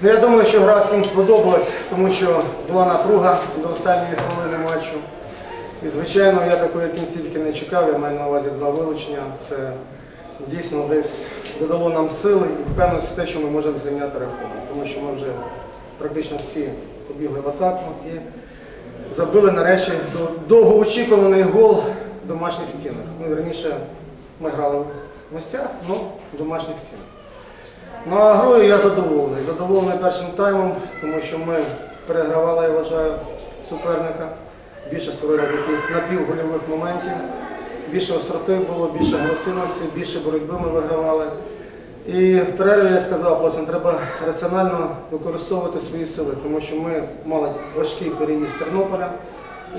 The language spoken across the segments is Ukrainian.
Ну, я думаю, що гра всім сподобалась, тому що була напруга до останньої хвилини матчу. І, звичайно, я такої кінцівки не чекав, я маю на увазі два вилучення. Це дійсно десь додало нам сили і впевненості те, що ми можемо зайняти рахунок. Тому що ми вже практично всі побігли в атаку і забили нарешті довгоочікуваний гол в домашніх стінах. Ну, раніше ми грали в гостях, ну, в домашніх стінах. Ну а грою я задоволений. Задоволений першим таймом, тому що ми перегравали, я вважаю, суперника. Більше створили таких напівгольових моментів, більше остроти було, більше агресивності, більше боротьби ми вигравали. І в перерві я сказав, хлопцям, треба раціонально використовувати свої сили, тому що ми мали важкий переїзд з Тернополя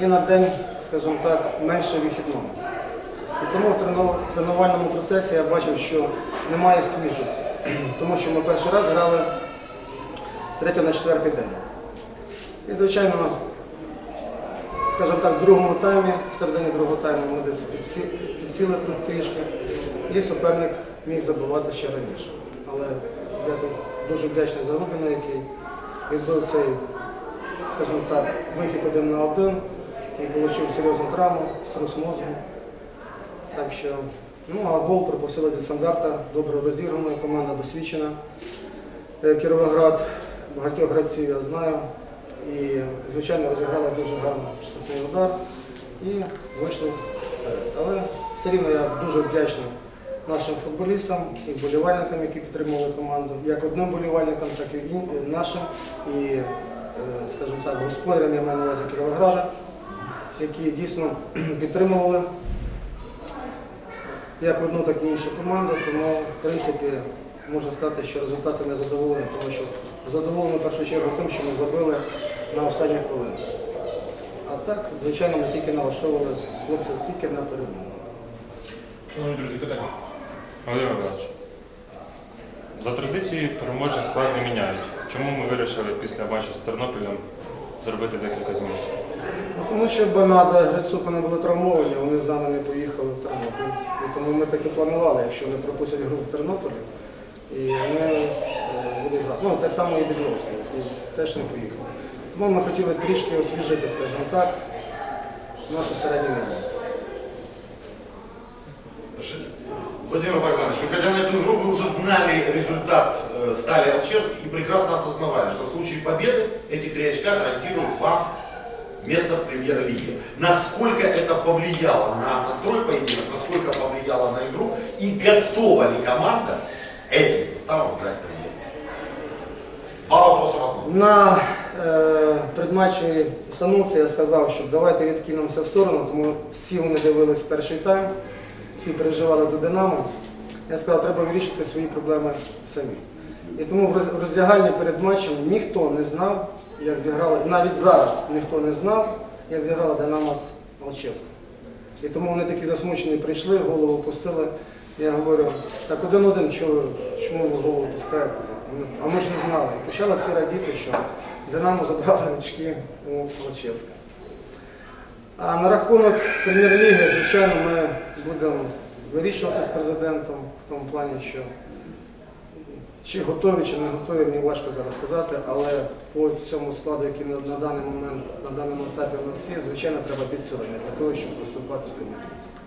і на день, скажімо так, менше вихідного. І тому в тренувальному процесі я бачив, що немає свіжості, тому що ми перший раз грали з 3 на 4 день. І, звичайно, скажімо так, в другому таймі, в середині другого тайму ми десь підсі- підсіли тут трішки, і суперник міг забивати ще раніше. Але я дуже вдячний за Рубіна, який відбив цей, скажімо так, вихід один на один і отримав серйозну травму, струс мозку. Так що, ну а гол пропустили зі стандарта, добре розіграно, команда досвідчена. Е, Кіровоград, багатьох гравців я знаю. І, звичайно, розіграли дуже гарно штрафний удар і вийшли вперед. Але все рівно я дуже вдячний нашим футболістам і вболівальникам, які підтримували команду, як одним вболівальникам, так і нашим. І, е, скажімо так, господарям я маю на увазі Кіровограда, які дійсно підтримували як одну, так і іншу команду, тому в принципі можна сказати, що результатом я задоволений, тому що задоволений в першу чергу тим, що ми забили на останню хвилину. А так, звичайно, ми тільки налаштовували хлопців тільки на перемогу. Шановні друзі, питання. Володимир Миколаївич, за традицією переможний склад не міняють. Чому ми вирішили після матчу з Тернопілем зробити декілька змін? Ну, Тому що Бенада, Грицука не були травмовані, вони з нами не поїхали в Тернопіль. І тому ми так і планували, якщо вони пропустять гру в Тернополі, і вони е, будуть грати. Ну, так само і Бідловський, який теж не поїхав. Тому ми хотіли трішки освіжити, скажімо так, нашу середню лінію. Владимир Богданович, выходя на эту игру, вы уже знали результат э, Стали Алчевск и прекрасно осознавали, что в случае победы эти три очка гарантируют вам место в премьер-лиге. Насколько это повлияло на настрой поединок, насколько повлияло на игру и готова ли команда этим составом играть в премьер Два вопроса в одном. На е, предматчевій установці я сказав, що давайте відкинемося в сторону, тому всі вони дивились перший тайм, Всі переживали за Динамо. Я сказав, треба вирішити свої проблеми самі. І тому в роз- роздягальні перед матчем ніхто не знав, як зіграли, навіть зараз ніхто не знав, як зіграла Динамо з Алчевськом. І тому вони такі засмучені прийшли, голову опустили. Я говорю, так один-один, чому ви голову опускаєте? Вони, А ми ж не знали. І почали всі радіти, що Динамо забрали очки у Волочевська. А на рахунок прем'єр-ліги, звичайно, ми будемо вирішувати з президентом в тому плані, що чи готові, чи не готові, мені важко зараз сказати, але по цьому складу, який на, даний момент, на даному етапі у нас є, звичайно, треба підсилення для того, щоб виступати в прем'єр-лізі.